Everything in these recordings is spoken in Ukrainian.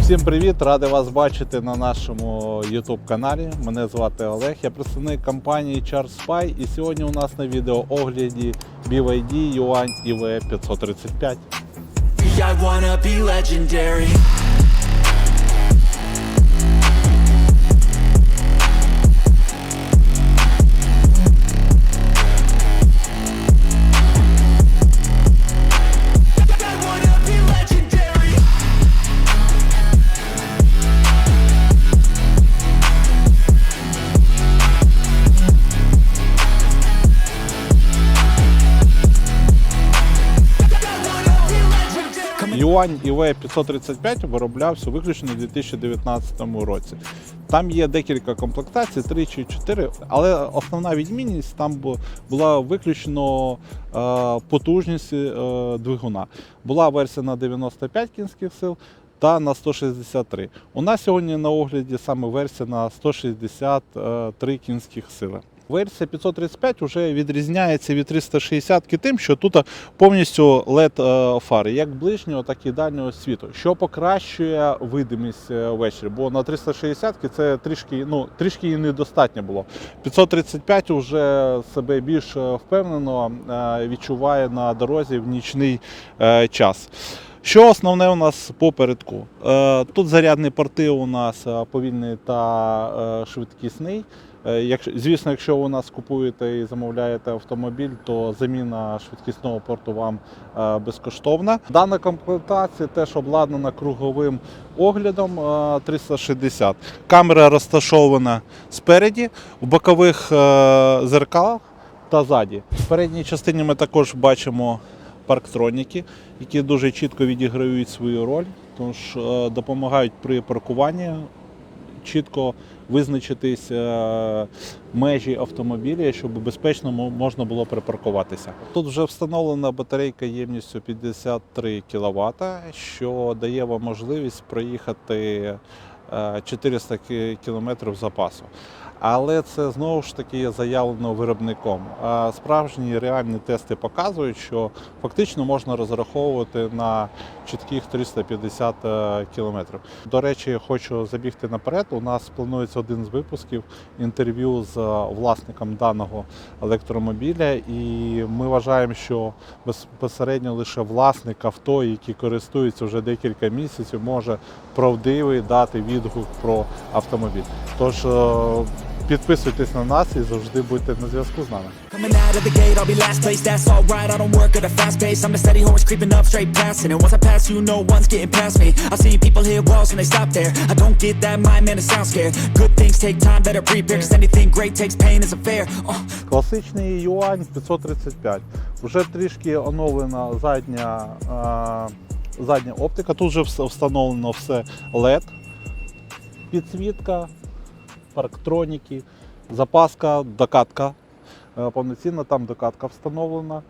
Всім привіт! Радий вас бачити на нашому YouTube каналі. Мене звати Олег, я представник компанії Charge Spy і сьогодні у нас на відео огляді BYD Yuan EV 535. Yuan EV 535 вироблявся виключно у 2019 році. Там є декілька комплектацій, 3 чи 4, але основна відмінність там була виключно е, потужність е, двигуна. Була версія на 95 кінських сил та на 163. У нас сьогодні на огляді саме версія на 163 кінських сили. Версія 535 вже відрізняється від 360 тим, що тут повністю LED е, фари, як ближнього, так і дальнього світу, що покращує видимість е, ввечері. Бо на 360 це трішки, ну, трішки і недостатньо було. 535 вже себе більш е, впевнено відчуває на дорозі в нічний час. Що основне у нас попередку? Тут зарядні порти у нас повільний та швидкісний. Е, Якщо, звісно, якщо у нас купуєте і замовляєте автомобіль, то заміна швидкісного порту вам е, безкоштовна. Дана комплектація теж обладнана круговим оглядом е, 360. Камера розташована спереді, в бокових е, зеркалах та ззаді. В передній частині ми також бачимо парктроніки, які дуже чітко відіграють свою роль, тож е, допомагають при паркуванні чітко визначитись е, межі автомобіля, щоб безпечно можна було припаркуватися. Тут вже встановлена батарейка ємністю 53 кВт, що дає вам можливість проїхати е, 400 км запасу. Але це знову ж таки заявлено виробником. А справжні реальні тести показують, що фактично можна розраховувати на чітких 350 км. До речі, хочу забігти наперед. У нас планується один з випусків інтерв'ю з е, власником даного електромобіля, і ми вважаємо, що безпосередньо лише власник авто, який користується вже декілька місяців, може правдивий дати відгук про автомобіль. Тож е, підписуйтесь на нас і завжди будьте на зв'язку з нами. Coming out of the gate, I'll be last place, that's alright. I don't work at a fast pace, I'm a steady horse creeping up straight past it. And once I pass you, no one's getting past me. I've seen people hit walls and they stop there. I don't get that mind, man, it sounds scared. Good things take time, better prepare, cause anything great takes pain, isn't fair. Uh, Класичний юань 535. Вже трішки оновлена задня, е, задня оптика. Тут вже вс- встановлено все LED, підсвітка, парктроніки, запаска, докатка. Е, Повноцінна там докатка встановлена,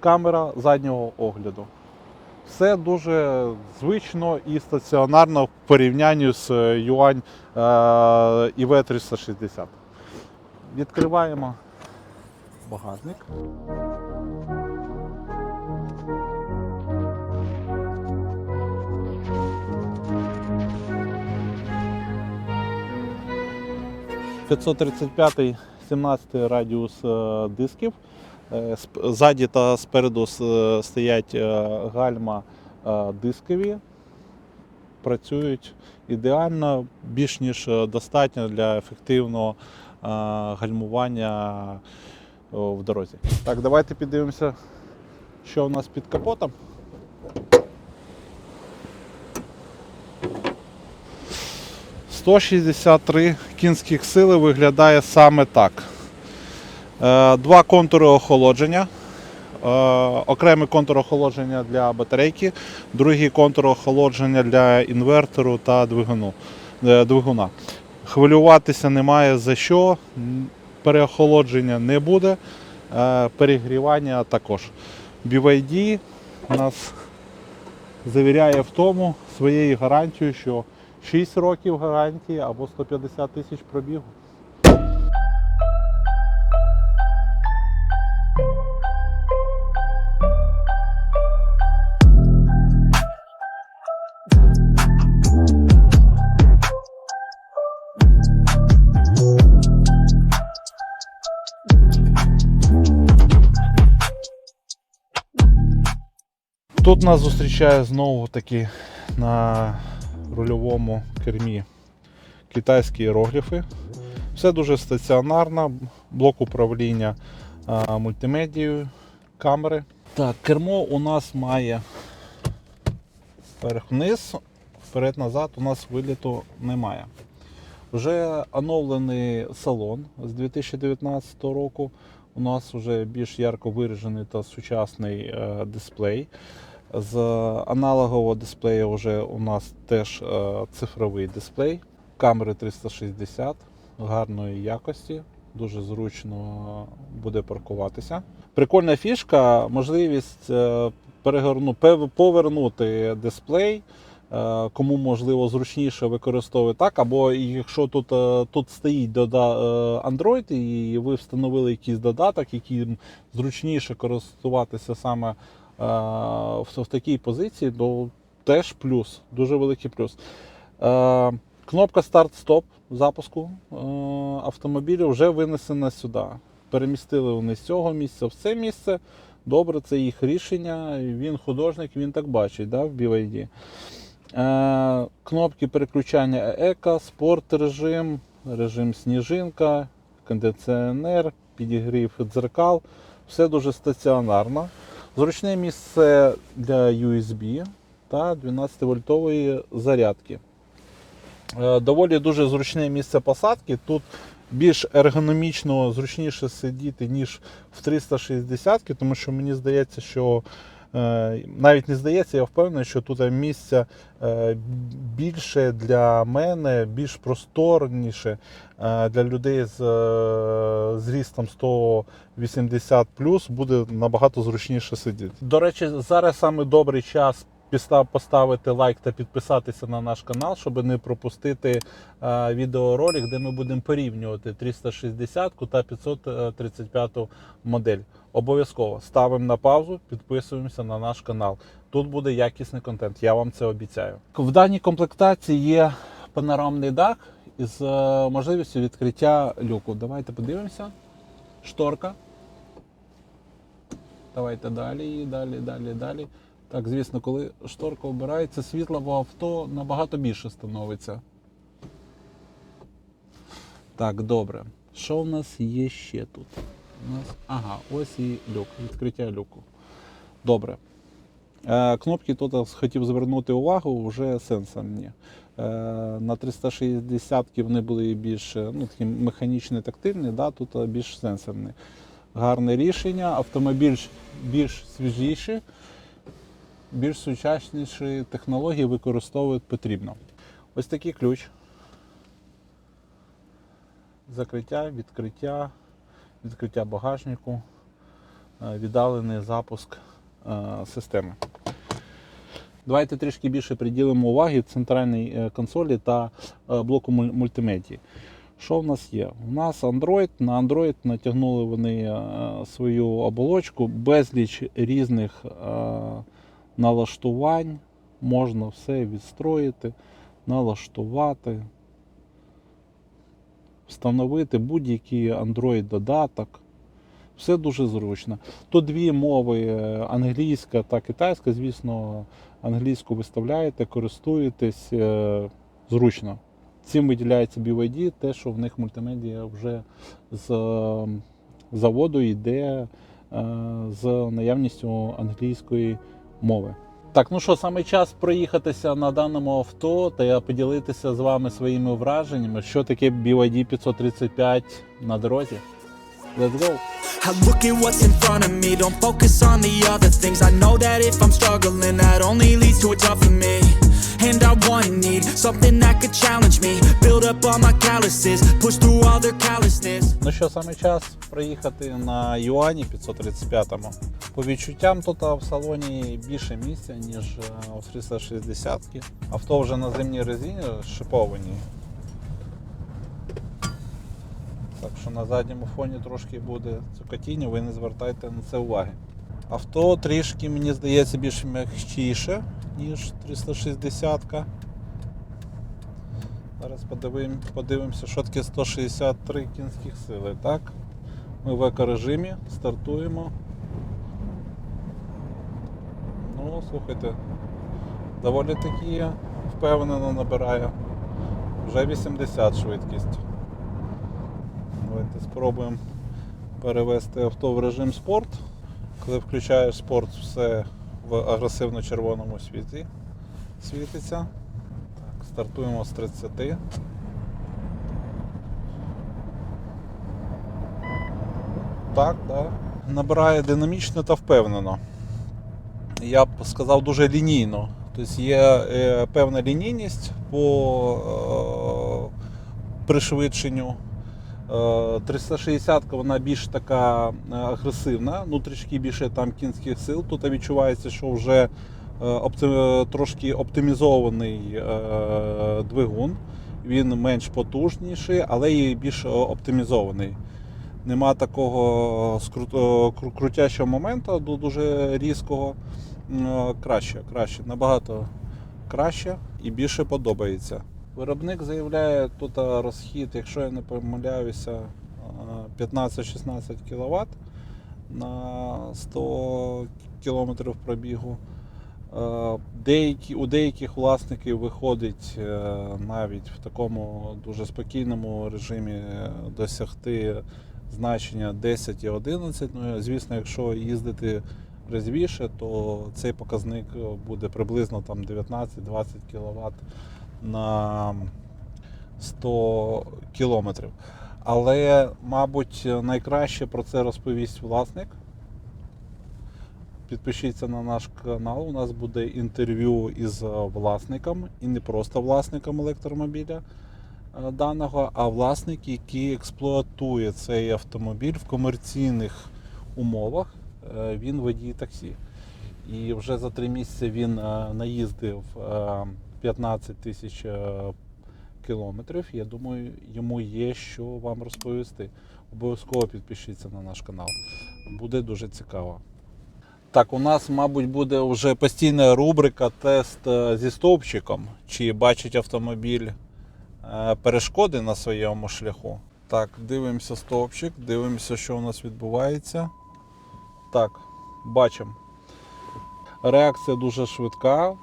камера заднього огляду. Все дуже звично і стаціонарно в порівнянні з е, юань е, ІВ 360. Відкриваємо багажник. «535» 17 радіус е, дисків. Е, Ззаді та спереду стоять е, гальма дискові. Працюють ідеально, більш ніж достатньо для ефективного гальмування в дорозі. Так, давайте подивимося, що у нас під капотом. «163 кінських сили виглядає саме так. Е, Два контури охолодження. Е, Окремий контур охолодження для батарейки, другий контур охолодження для інвертору та двигуну, е, двигуна. Хвилюватися немає за що, переохолодження не буде, перегрівання також. BYD нас завіряє в тому своєю гарантією, що 6 років гарантії або 150 тисяч пробігу. Тут нас зустрічає знову таки на рульовому кермі китайські іерогліфи. Все дуже стаціонарно, блок управління мультимедією, камери. Так, кермо у нас має вверх-вниз, вперед-назад у нас виліту немає. Вже оновлений салон з 2019 року. У нас вже більш ярко виражений та сучасний е, дисплей. З аналогового дисплею вже у нас теж е, цифровий дисплей. Камери 360 гарної якості, дуже зручно буде паркуватися. Прикольна фішка, можливість е, перегорну, повернути дисплей. Е, Кому можливо зручніше використовувати так, або якщо тут, тут стоїть дода, Android, і ви встановили якийсь додаток, яким зручніше користуватися саме в, такій позиції, то теж плюс, дуже великий плюс. Кнопка старт-стоп запуску автомобіля вже винесена сюди. Перемістили вони з цього місця в це місце. Добре, це їх рішення. Він художник, він так бачить да, в BYD. Е, кнопки переключання еко, спорт режим, режим сніжинка, кондиціонер, підігрів дзеркал. Все дуже стаціонарно. Зручне місце для USB та 12-вольтової зарядки. Е, Доволі дуже зручне місце посадки. Тут більш ергономічно зручніше сидіти, ніж в 360, тому що мені здається, що навіть не здається, я впевнений, що тут місця е, більше для мене, більш просторніше е, для людей з е, зрістом 180 буде набагато зручніше сидіти. До речі, зараз саме добрий час поставити лайк та підписатися на наш канал, щоб не пропустити е, відеоролик, де ми будемо порівнювати 360 та 535 модель. Обов'язково ставимо на паузу, підписуємося на наш канал. Тут буде якісний контент, я вам це обіцяю. В даній комплектації є панорамний дах із е, можливістю відкриття люку. Давайте подивимося. Шторка. Давайте далі, далі, далі, далі. Так, звісно, коли шторка обирається, світло в авто набагато більше становиться. Так, добре. Що в нас є ще тут? У нас... Ага, ось і люк, відкриття люку. Добре. Е, кнопки тут хотів звернути увагу вже сенсорні. Е, на 360 вони були більш ну, такі механічні, тактильні, да, тут більш сенсорні. Гарне рішення, автомобіль більш свіжіший, більш сучасніші технології використовувати потрібно. Ось такий ключ. Закриття, відкриття, відкриття багажнику, е, віддалений запуск е, системи. Давайте трішки більше приділимо уваги центральній е, консолі та блоку мультимедії. Що в нас є? У нас Android. На Android натягнули вони свою оболочку, безліч різних налаштувань. Можна все відстроїти, налаштувати, встановити будь-який Android-додаток. Все дуже зручно. Тут дві мови: е, англійська та китайська. Звісно, англійську виставляєте, користуєтесь е, зручно. Цим виділяється BYD, те, що в них мультимедіа вже з е, заводу йде з наявністю англійської мови. Так, ну що, саме час проїхатися на даному авто та поділитися з вами своїми враженнями, що таке BYD 535 на дорозі. Let's go! I look at what's in front of me, don't focus on the other things. I know that if I'm struggling, that only leads to a tough for me. And I want and need something that could challenge me, build up all my calluses, push through all their callousness. Ну що, саме час проїхати на Юані 535-му. По відчуттям тут в салоні більше місця, ніж е, у 360 ки Авто вже на зимній резині шипованій. Так що на задньому фоні трошки буде цукотіння, ви не звертайте на це уваги. Авто трішки, мені здається, більш м'якшіше, ніж 360 ка Зараз подивим, подивимося, що таке 163 кінських сили. Так? Ми в екорежимі стартуємо. Ну, слухайте, доволі таки впевнено набирає. Вже 80 швидкість. Давайте спробуємо перевести авто в режим спорт. Коли включаєш спорт, все в агресивно-червоному світлі світиться. Так, стартуємо з 30. Так, так. Набирає динамічно та впевнено. Я б сказав дуже лінійно. Тобто є е, певна лінійність по е, пришвидшенню. Е, 360 вона більш така е, агресивна, ну трішки більше там кінських сил. Тут відчувається, що вже е, опти- трошки оптимізований е, двигун. Він менш потужніший, але і більш е, оптимізований. Нема такого е, крутящого моменту ду- дуже різкого. Е, Краще, краще, набагато краще і більше подобається. Виробник заявляє тут розхід, якщо я не помиляюся, е, 15-16 кВт на 100 км пробігу. Деякі, у деяких власників виходить е, навіть в такому дуже спокійному режимі е, досягти значення 10 і 11. Ну, звісно, якщо їздити резвіше, то цей показник буде приблизно там 19-20 кВт на 100 кілометрів. Але, мабуть, найкраще про це розповість власник. Підпишіться на наш канал. У нас буде інтерв'ю із власником, і не просто власником електромобіля е, даного, а власник, який експлуатує цей автомобіль в комерційних умовах. Е, Він водій таксі. І вже за три місяці він е, наїздив 15 тисяч е, кілометрів. Я думаю, йому є що вам розповісти. Обов'язково підпишіться на наш канал. Буде дуже цікаво. Так, у нас, мабуть, буде вже постійна рубрика тест е, зі стовпчиком. Чи бачить автомобіль е, перешкоди на своєму шляху. Так, дивимося стовпчик, дивимося, що у нас відбувається. Так, бачимо. Реакція дуже швидка.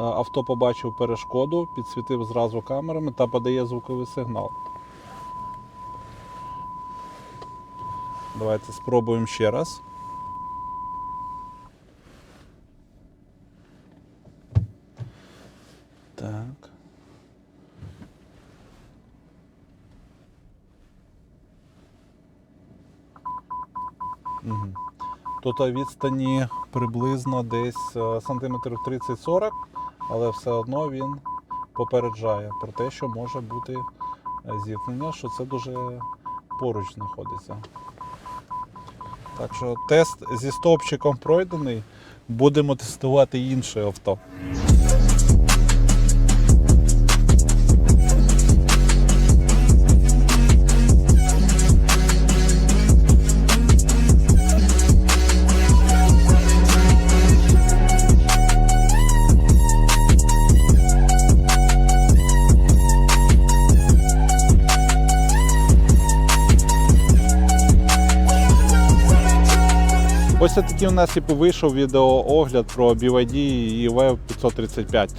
Е, Авто побачив перешкоду, підсвітив зразу камерами та подає звуковий сигнал. Давайте спробуємо ще раз. Так. Угу. Тут відстані приблизно десь е, сантиметрів 30-40, але все одно він попереджає про те, що може бути е, зіткнення, що це дуже поруч знаходиться. Так що тест зі стовпчиком пройдений. Будемо тестувати інше авто. Ось такий у нас і вийшов відеоогляд про BYD і EV 535.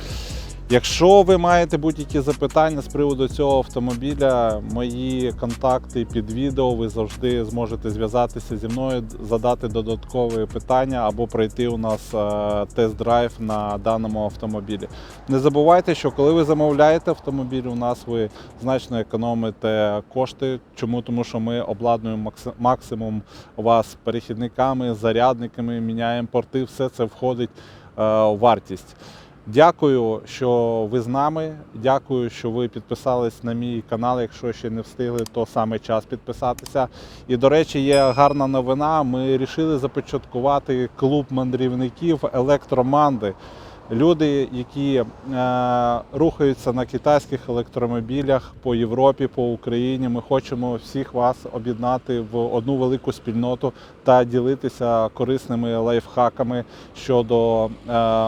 Якщо ви маєте будь-які запитання з приводу цього автомобіля, мої контакти під відео, ви завжди зможете зв'язатися зі мною, задати додаткові питання або пройти у нас е, тест-драйв на даному автомобілі. Не забувайте, що коли ви замовляєте автомобіль, у нас ви значно економите кошти. Чому? Тому що ми обладнуємо максимум вас перехідниками, зарядниками, міняємо порти, все це входить е, у вартість. Дякую, що ви з нами. Дякую, що ви підписались на мій канал. Якщо ще не встигли, то саме час підписатися. І до речі, є гарна новина. Ми вирішили започаткувати клуб мандрівників електроманди. Люди, які е, рухаються на китайських електромобілях по Європі, по Україні. Ми хочемо всіх вас об'єднати в одну велику спільноту та ділитися корисними лайфхаками щодо е,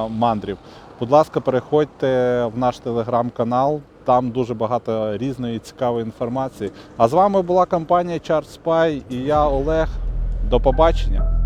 мандрів. Будь ласка, переходьте в наш телеграм-канал. Там дуже багато різної цікавої інформації. А з вами була компанія Chartspy і я Олег. До побачення.